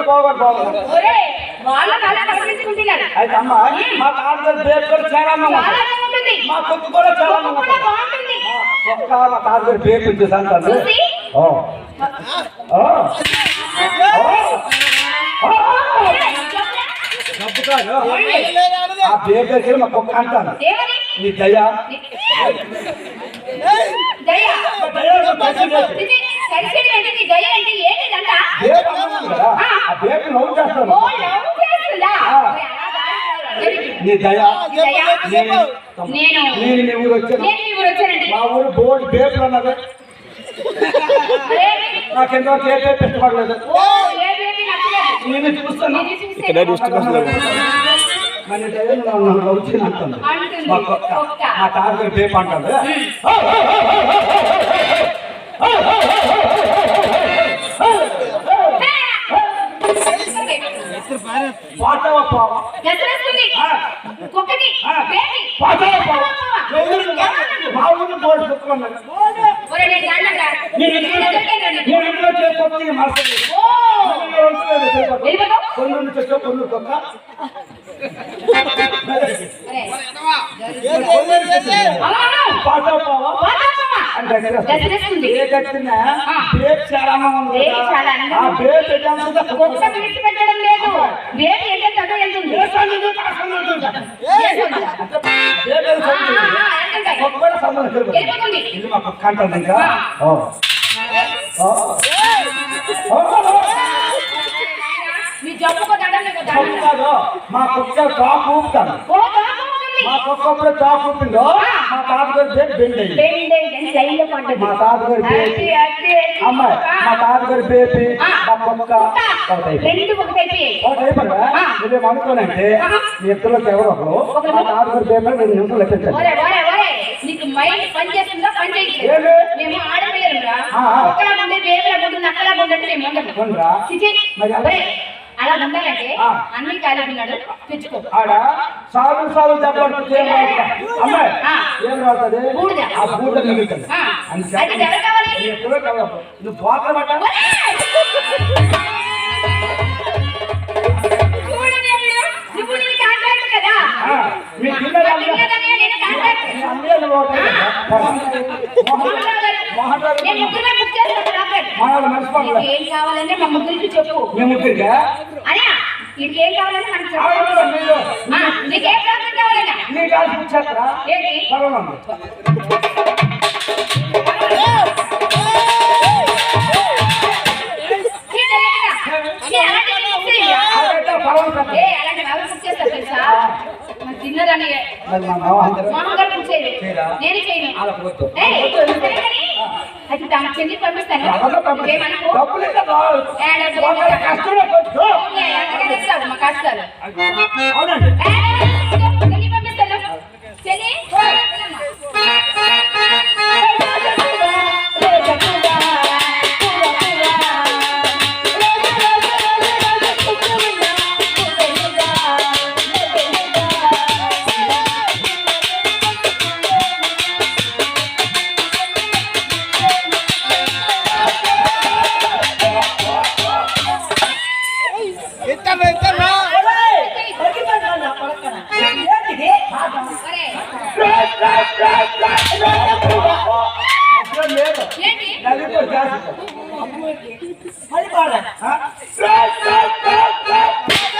పోగొట్టు పోగొట్టు పోగొట్టు. అయితే అమ్మ మా తాతగారి పేరు కూడా చాలా మా కుక్క కూడా చాలా మా తాతగారి పేరు పిలిచేసి అంటారు చూసి. ఓ. ఓ. ఓ. ఓ. డబ్బు కాదు. ఆ పేరు దగ్గర మా కుక్క అంటాను. నీ దయ. నీ దయ. నేను ఊరు వచ్చాను. మీ ఊరు బోర్డు పేపర్ నేను చూస్తాను. చూస్తే మన దయ నన్ను వచ్చింది అంటుంది. మా తాతగారి పేపర్ అంటుంది పాటవ పావ కుక్కకి పావ? మా ఊరు బోర్డు చెప్పుకున్నాను నేను ఇంట్లో మార్చలేదు? కొన్ని కొన్ని కుక్క విడిచిపెట్టడం లేదు బేబీ అంటే తగ్గ వెళ్తుంది దేశాన్ని మా కుక్క టాప్ ఊపుతాను. మా కుక్క అప్పుడు టాప్ ఊపిందో మా తాతగారి పేరు బెండ్. మా తాతగారి అది. అమ్మాయి మా తాతగారి ఆ. మా కుక్క ఒకటి అయిపోయింది. రెండు ఒకటైపోయాయి ఒకటి అయిపోయిందా? ఆ. నువ్వేం అనుకోనంటే. మీ ఇద్దరులోకి ఎవరో ఒకరు. మా తాతగారి లెక్కించండి ఒరే, ఒరే, ఒరే, నీకు మైండ్ పని చేస్తుందా పని? మేము. ఒక్కలా ఉండే అక్కలా మేము ఉండము అలా ఉండాలంటే. అన్ని ఉన్నాడు తెచ్చుకో. ఆడ సాగు సాగు చెప్పబడుతుంది ఏం అమ్మాయి. ఏం రావుతుంది. ఆ బూడిద మిగులుతుంది ఆ. అని అది ఎవరు కావాలి? నీ ఎక్కడో కావాలి. నువ్వు కదా? మీ పిల్లలు పిల్లలనే ఏం కావాలంటే మా ముగ్గురికి చెప్పు. మీ నీకు ఏం కావాలంటే మనకు చెప్పు. నీకేం ఏంటి? తిన్నదని? నేను చేయను. అది తమ చెల్లి పంపిస్తాను అలాగే పంపించు. లేదు